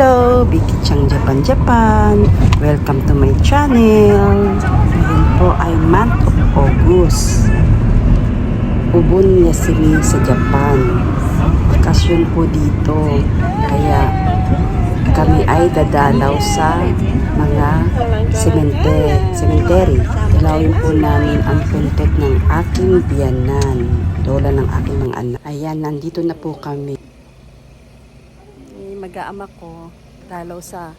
Hello, Vicky Chang Japan Japan. Welcome to my channel. Ngayon po ay month of August. Ubun Yasumi sa Japan. Bakasyon po dito. Kaya kami ay dadalaw sa mga semente, cemetery. Dalawin po namin ang puntot ng aking biyanan. Lola ng aking mga anak. Ayan, nandito na po kami. Eh, mag-aama ko dalaw sa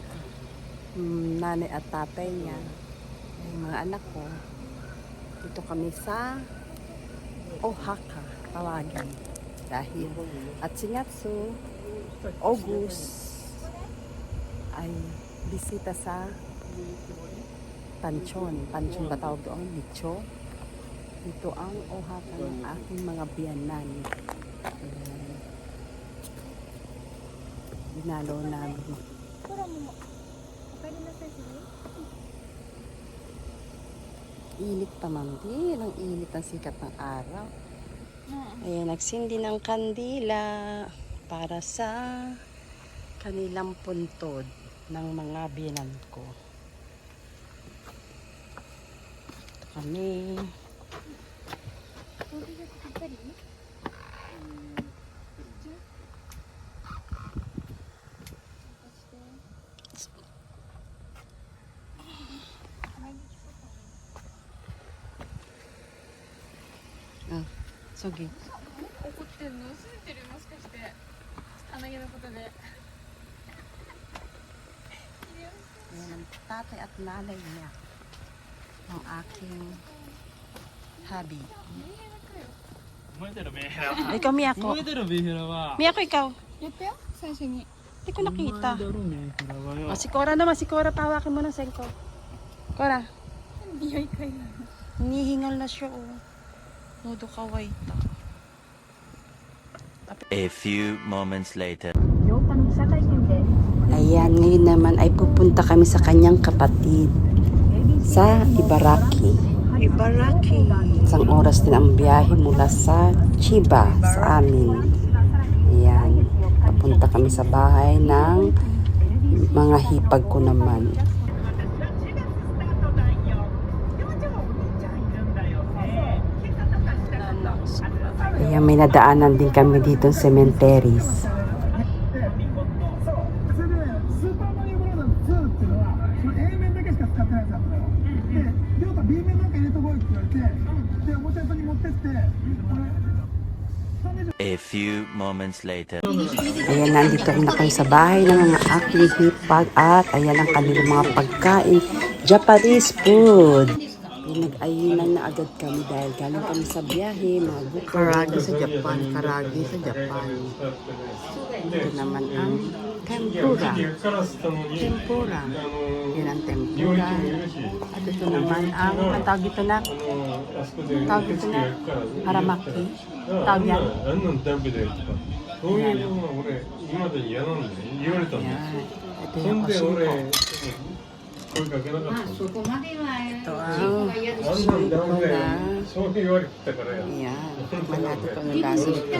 mm, nanay at tatay niya. Yung mga anak ko. Dito kami sa Oaxaca, tawagan. Dahil at Singatsu, August, ay bisita sa Panchon. Panchon ba tawag doon? Licho. Ito ang Oaxaca ng aking mga biyanan. Ayan. Dinalo namin. Ano. Ilit pa mamdi. Ang ilit ang sikat ng araw. Ayan, nagsindi ng kandila para sa kanilang puntod ng mga binan ko. Ito kami. Ito kami. がぴったり Sige. 怒ってんの拗ねてるもしかして鼻毛のことで Ayan ang tatay at nanay niya. Ang aking hubby. 燃えてるメンヘラ Ay, ikaw, Miyako. 燃えてるメンヘラは Miyako, ikaw. 言ったよ最初に Hindi ko nakita. お前だろメンヘラはよ O, si Cora naman. Si Cora, pawakin mo ng sengko. Cora, 匂い嗅いだ hinihingal na siya, oh. Nudo kaway ta. A few moments later. Ayan, ngayon naman ay pupunta kami sa kanyang kapatid sa Ibaraki. Ibaraki. Isang oras din ang biyahe mula sa Chiba sa amin. Ayan, papunta kami sa bahay ng mga hipag ko naman. Kaya may nadaanan din kami dito ng cemeteries. A few moments later. Ayan, nandito rin na kayo sa bahay ng mga aking hipag at ayan ang kanilang mga pagkain. Japanese food Pinag-ayunan na agad kami dahil galing kami sa biyahe, mga buko. Karagi sa Japan, karagi sa Japan. Ito naman ang tempura. からしたのに Tempura. あの Yan ang 料理 tempura. 人もいるし At ito naman ang, ang tawag dito na, あのあそこで tawag 受 dito 付 na, やるから haramaki. あ Tawag ん yan. なんあんなん食べてとかそういうのは俺今まで嫌なんだよ言われたんだよ Ayan. Ito そ yung んで osinko. 俺声かけなかったんだ Ito ang あんなんダ Tikman ko na. Ayan, tikman natin kung anong lasa nito.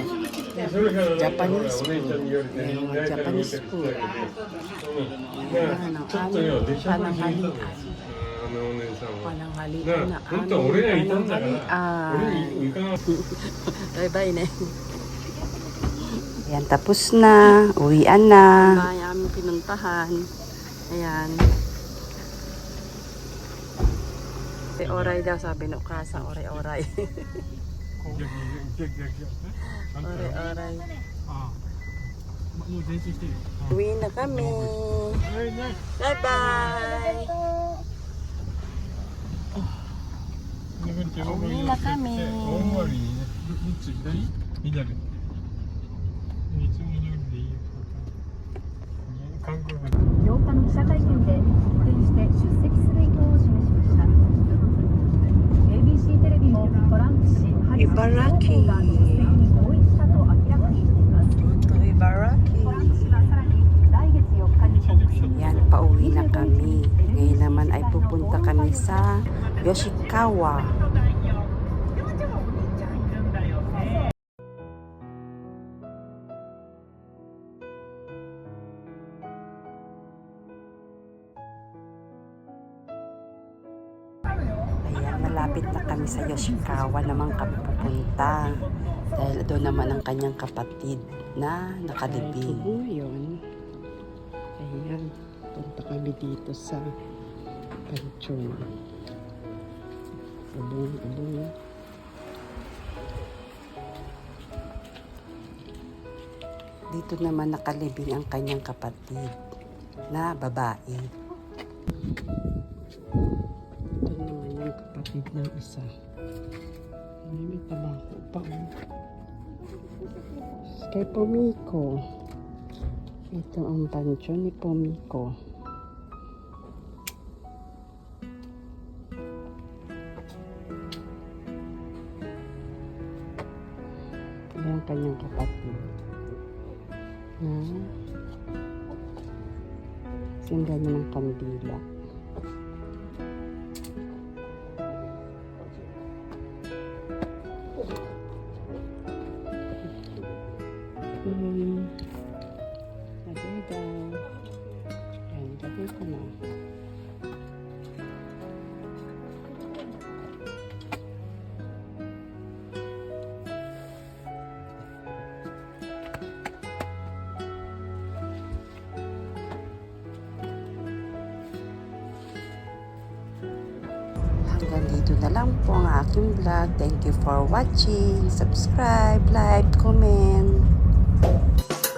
Japanese food. Ayan, mga Japanese food. Ayan, ang aming pananghalian. Pananghalian na aming pananghalian. Bye-bye, Neng. Ayan, tapos na. Uwian na. Bye, aming pinuntahan. Ayan. Kasi oray daw sabi no kasang oray-oray. oray-oray. Uwi na kami. Bye-bye. Uwi na kami. Hank 8日の記者会見で、復員して出席する意向 Ibaraki. Ibaraki. Yan, pauwi na kami. Ngayon naman ay pupunta kami sa Yoshikawa. Malapit na kami sa Yoshikawa naman kami pupunta. Dahil doon naman ang kanyang kapatid na nakalibing. Ngayon, ayan, punta kami dito sa Panchon. Ubong, ubong. Dito naman nakalibing ang kanyang kapatid na babae. Ito kapatid ng isa. Ay, may tabako pa. Oh. Kay Pomiko. Ito ang pancho ni Pomiko. Yung kanyang kapatid. Na singa niya ng kandila. Hmm. Gabi daw. Yan, gabi ko na. Hanggang dito na lang po ang aking vlog. Thank you for watching. Subscribe, like, comment. you